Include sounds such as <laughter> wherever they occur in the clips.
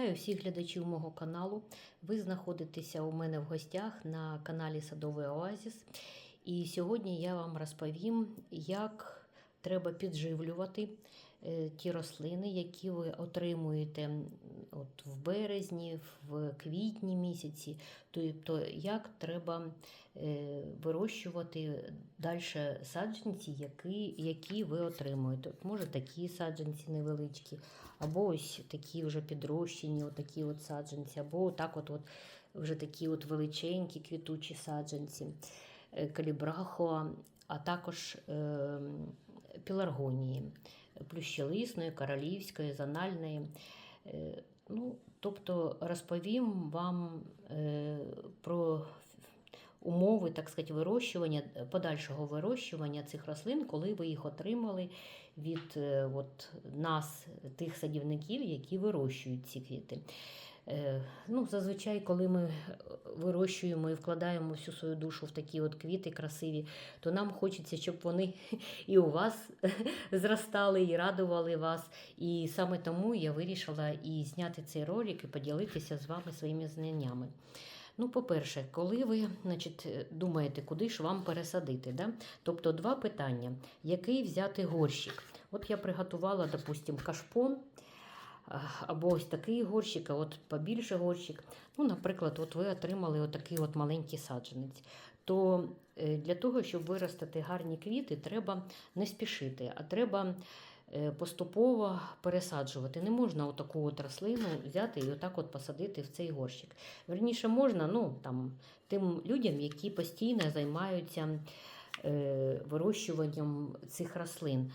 Вітаю всіх глядачів мого каналу. Ви знаходитеся у мене в гостях на каналі Садовий Оазіс. І сьогодні я вам розповім, як треба підживлювати ті рослини, які ви отримуєте от в березні, в квітні місяці. Тобто, як треба е, вирощувати далі саджанці, які, які ви отримуєте. От, може такі саджанці невеличкі, або ось такі вже підрощені, отакі от саджанці, або так от, от вже такі от величенькі квітучі саджанці, е, калібрахоа, а також е, піларгонії, плющелисної, королівської, зональної. Е, Ну, тобто розповім вам е, про умови, так сказати, вирощування, подальшого вирощування цих рослин, коли ви їх отримали від е, от, нас, тих садівників, які вирощують ці квіти. Е, Ну, зазвичай, коли ми вирощуємо і вкладаємо всю свою душу в такі от квіти красиві, то нам хочеться, щоб вони і у вас <laughs> зростали, і радували вас. І саме тому я вирішила і зняти цей ролик, і поділитися з вами своїми знаннями. Ну, по-перше, коли ви значить, думаєте, куди ж вам пересадити, да? тобто два питання: який взяти горщик? От я приготувала, допустим, кашпо, або ось такий горщик, а от побільше горщик. Ну, наприклад, от ви отримали отакий от маленький саджанець. То е, для того, щоб виростити гарні квіти, треба не спішити, а треба е, поступово пересаджувати. Не можна отаку от рослину взяти і отак от посадити в цей горщик. Верніше можна ну, там, тим людям, які постійно займаються е, вирощуванням цих рослин.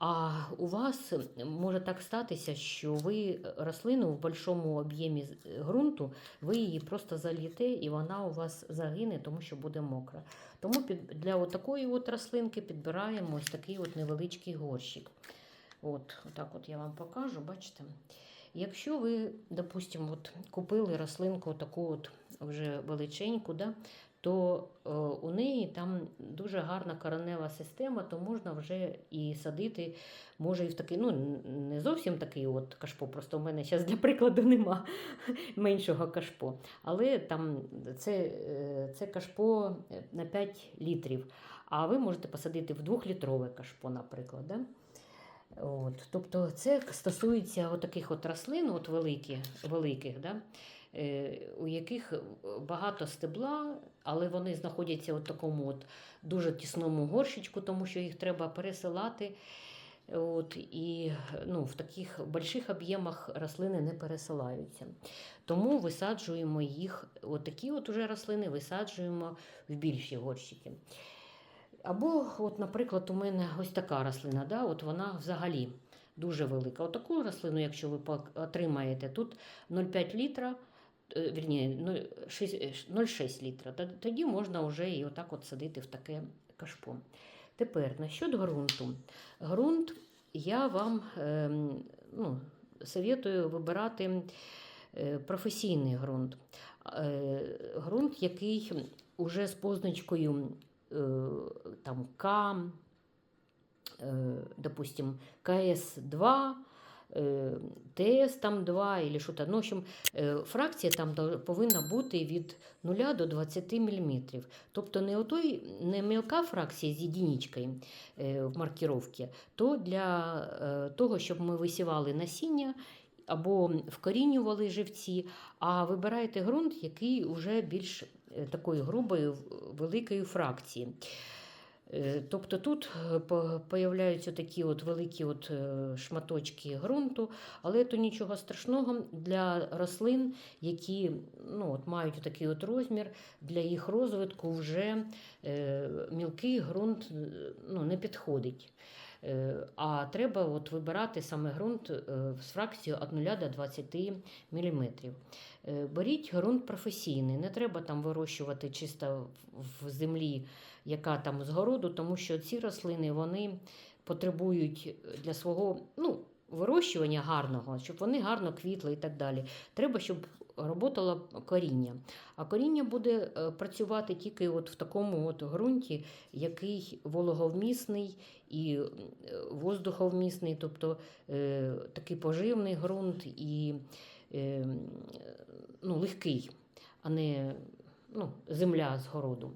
А у вас може так статися, що ви рослину в большому об'ємі ґрунту, ви її просто заліте і вона у вас загине, тому що буде мокра. Тому для такої от рослинки підбираємо ось такий от невеличкий горщик. От, отак от я вам покажу, бачите. Якщо ви, допустимо, от купили рослинку таку от вже величеньку, да, то е, у неї там дуже гарна коренева система, то можна вже і садити, може і в такий, ну не зовсім такий от кашпо, просто в мене зараз для прикладу нема <laughs> меншого кашпо. Але там це, е, це кашпо на 5 літрів. А ви можете посадити в 2-літрове кашпо, наприклад. Да? От, тобто це стосується от таких от рослин, от великі, великих, да? Е, у яких багато стебла, але вони знаходяться в такому от дуже тісному горщичку, тому що їх треба пересилати. От, і ну, в таких больших об'ємах рослини не пересилаються. Тому висаджуємо їх, от такі от уже рослини висаджуємо в більші горщики. Або, от, наприклад, у мене ось така рослина, да, от вона взагалі дуже велика. От рослину, якщо ви отримаєте, тут 0,5 літра, вірні, 0,6 літра, тоді можна вже і отак от садити в таке кашпо. Тепер насчет ґрунту. Ґрунт я вам ем, ну, советую вибирати е, професійний ґрунт. Е, ґрунт, який уже з позначкою е, там К, допустим, КС2, е, ТС там 2 или що там. Ну, в общем, е, фракція там повинна бути від 0 до 20 мм. Тобто не, отой, не мілка фракція з єдиничкою е, в маркіровці, то для е, того, щоб ми висівали насіння, або вкорінювали живці, а вибираєте ґрунт, який вже більш е, такої грубої, великої фракції. Е, Тобто тут е, появляються такі от великі от е, шматочки ґрунту, але то нічого страшного для рослин, які ну, от мають такий от розмір, для їх розвитку вже мілкий ґрунт ну, не підходить. Е, А треба от вибирати саме ґрунт е, з фракцією від 0 до 20 мм. Беріть ґрунт професійний, не треба там вирощувати чисто в землі, яка там з городу, тому що ці рослини вони потребують для свого ну, вирощування гарного, щоб вони гарно квітли і так далі. Треба, щоб роботало коріння. А коріння буде е, працювати тільки от в такому от ґрунті, який вологовмісний і е, воздуховмісний, тобто е, такий поживний ґрунт і е, ну, легкий, а не ну, земля з городу.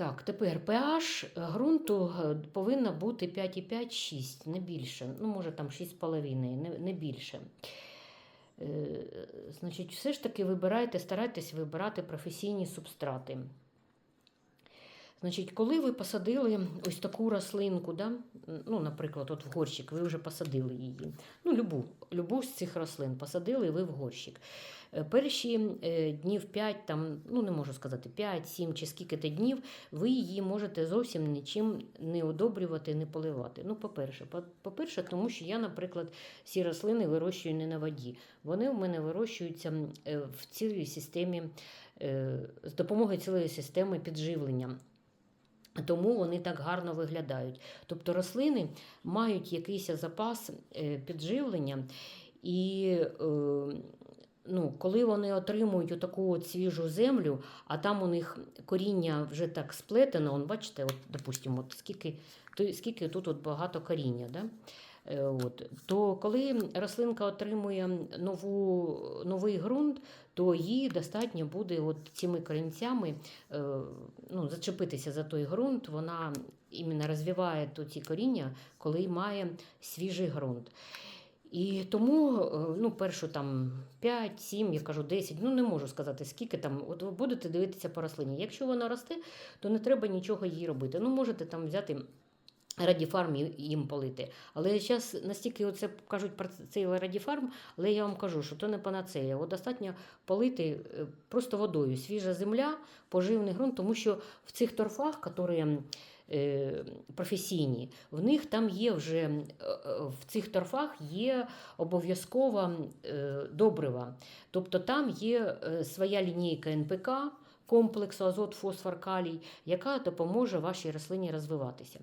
Так, тепер pH ґрунту е, повинна бути 5,5-6, не більше. Ну, може там 6,5, не, не більше. Е, Значить, все ж таки вибирайте, старайтесь вибирати професійні субстрати. Значить, коли ви посадили ось таку рослинку, да? ну, наприклад, от в горщик, ви вже посадили її. Ну, любу, любу з цих рослин посадили ви в горщик. Е, Перші е, днів 5, там, ну не можу сказати, 5, 7 чи скільки то днів, ви її можете зовсім нічим не одобрювати, не поливати. Ну, по-перше, По- по-перше, тому що я, наприклад, ці рослини вирощую не на воді. Вони в мене вирощуються е, в цілій системі з допомогою цілої системи підживлення. Тому вони так гарно виглядають. Тобто рослини мають якийсь запас е, підживлення, і е, ну, коли вони отримують таку от свіжу землю, а там у них коріння вже так сплетено, он, бачите, от, допустимо, от скільки, то, скільки тут от багато коріння. Да? Е, От. То коли рослинка отримує нову, новий ґрунт, то їй достатньо буде от цими корінцями е, ну, зачепитися за той ґрунт. Вона іменно розвиває то ці коріння, коли має свіжий ґрунт. І тому, е, ну, першу там 5, 7, я кажу 10, ну не можу сказати, скільки там. От ви будете дивитися по рослині. Якщо вона росте, то не треба нічого їй робити. Ну, можете там взяти радіфарм їм полити. Але зараз настільки оце кажуть про цей радіфарм, але я вам кажу, що то не панацея. От достатньо полити е, просто водою. Свіжа земля, поживний ґрунт, тому що в цих торфах, які е, професійні, в них там є вже е, в цих торфах є обов'язкова добрива. Тобто там є своя лінійка НПК. Комплексу азот, фосфор, калій, яка допоможе вашій рослині розвиватися.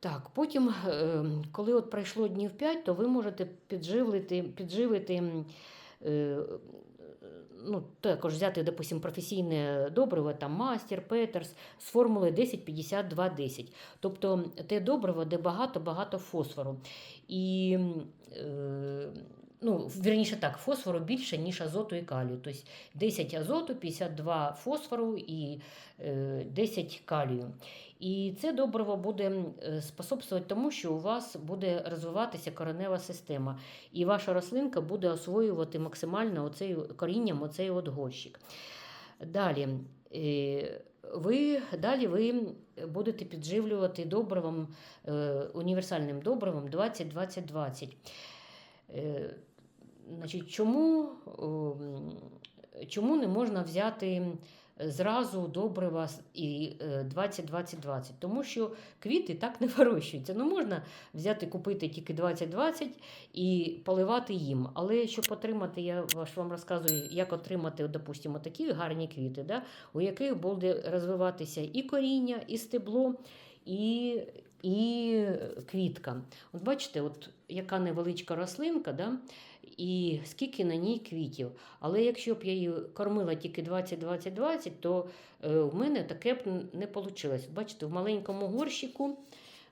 Так, потім, е, коли от пройшло днів 5, то ви можете підживити, підживити е, ну, також взяти, допустим, професійне добриво, там мастер, Петерс з формули 10-52-10. Тобто те добриво, де багато-багато фосфору. І, е, ну, вірніше так, фосфору більше, ніж азоту і калію. Тобто 10 азоту, 52 фосфору і е, 10 калію. І це добриво буде е, способствувати тому, що у вас буде розвиватися коренева система, і ваша рослинка буде освоювати максимально оцей, корінням оцей от горщик. Далі, е, ви, далі ви будете підживлювати добривом, е, універсальним добривом 20-20-20. Е, Значить, чому, ем, чому не можна взяти зразу добрива і е, 20-20-20? Тому що квіти так не вирощуються. Ну, можна взяти, купити тільки 20-20 і поливати їм. Але щоб отримати, я вам розказую, як отримати, допустимо, такі гарні квіти, да, у яких буде розвиватися і коріння, і стебло, і, і квітка. От бачите, от яка невеличка рослинка, да, і скільки на ній квітів. Але якщо б я її кормила тільки 20-20-20, то е, в мене таке б не вийшло. Бачите, в маленькому горщику,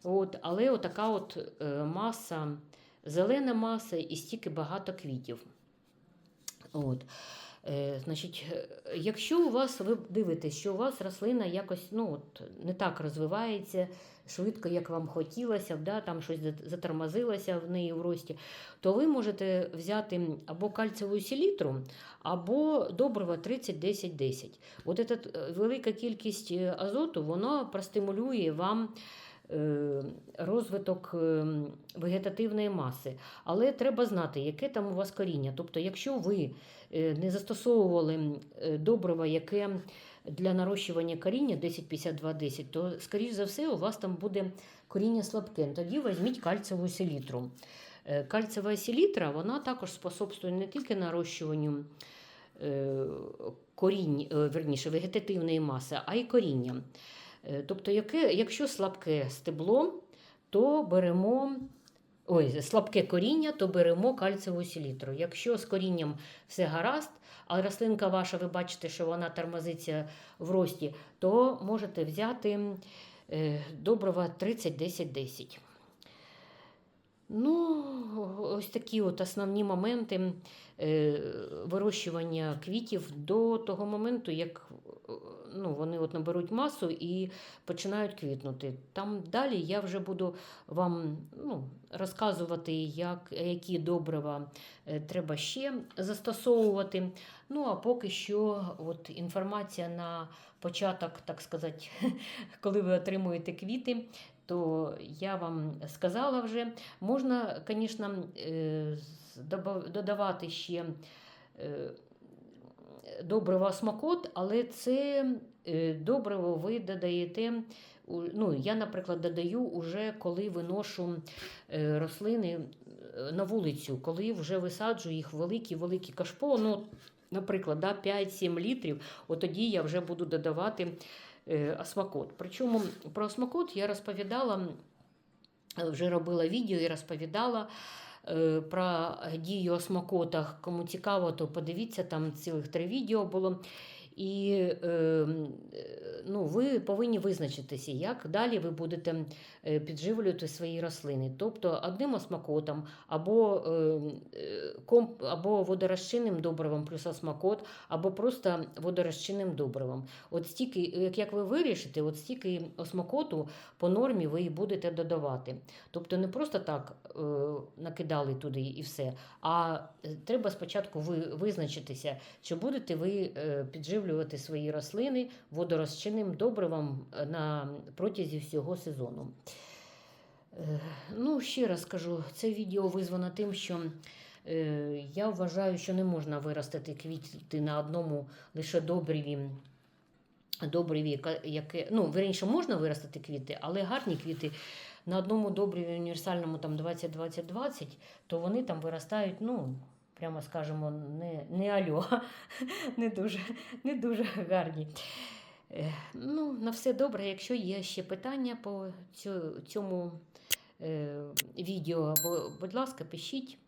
от, але отака от е, маса, зелена маса і стільки багато квітів. От. Е, значить, е, якщо у вас ви дивитесь, що у вас рослина якось ну, от, не так розвивається швидко, як вам хотілося, да, там щось затормозилося в неї в рості, то ви можете взяти або кальцеву селітру, або добриво 30-10-10. От ця велика кількість е, азоту вона простимулює вам е, розвиток е, вегетативної маси. Але треба знати, яке там у вас коріння. Тобто, якщо ви е, не застосовували е, добриво, яке для нарощування коріння 10-52-10, то, скоріш за все, у вас там буде коріння слабке. Тоді візьміть кальцеву селітру. Е, Кальцева селітра вона також способствує не тільки нарощуванню е, корінь, е, верніше, вегетативної маси, а й коріння. Е, Тобто, яке, якщо слабке стебло, то беремо ой, слабке коріння, то беремо кальцеву селітру. Якщо з корінням все гаразд, а рослинка ваша, ви бачите, що вона тормозиться в рості, то можете взяти е, добрива 30-10-10. Ну, ось такі от основні моменти е, вирощування квітів до того моменту, як ну, вони от наберуть масу і починають квітнути. Там далі я вже буду вам ну, розказувати, як, які добрива е, треба ще застосовувати. Ну, а поки що от інформація на початок, так сказати, <laughs> коли ви отримуєте квіти, то я вам сказала вже. Можна, звісно, е, додавати ще е, добриво смакот, але це е, добриво ви додаєте. Ну, я, наприклад, додаю уже коли виношу рослини на вулицю, коли вже висаджую їх великі-великі кашпо. Ну, наприклад, да, 5-7 літрів, от тоді я вже буду додавати е, осмакот. Причому про осмакот я розповідала, вже робила відео і розповідала. е, Про дію осмакотах. Кому цікаво, то подивіться, там цілих три відео було. І е, е, ну, ви повинні визначитися, як далі ви будете е, підживлювати свої рослини. Тобто одним осмакотом або, е, е, комп, або водорозчинним добривом плюс осмакот, або просто водорозчинним добривом. От стільки, як, ви вирішите, от стільки осмакоту по нормі ви і будете додавати. Тобто не просто так е, накидали туди і все, а е, треба спочатку ви, визначитися, чи будете ви е, підживлювати свої рослини водорозчинним добривом е, на протязі всього сезону. Е, Ну, ще раз кажу, це відео визвано тим, що е, я вважаю, що не можна виростити квіти на одному лише добриві. Добриві, яке, ну, вірніше, можна виростити квіти, але гарні квіти на одному добриві універсальному там 20-20-20, то вони там виростають, ну, прямо скажемо, не, не альо, <laughs> не дуже, не дуже гарні. Е, Ну, на все добре. Якщо є ще питання по цьому е, відео, будь ласка, пишіть.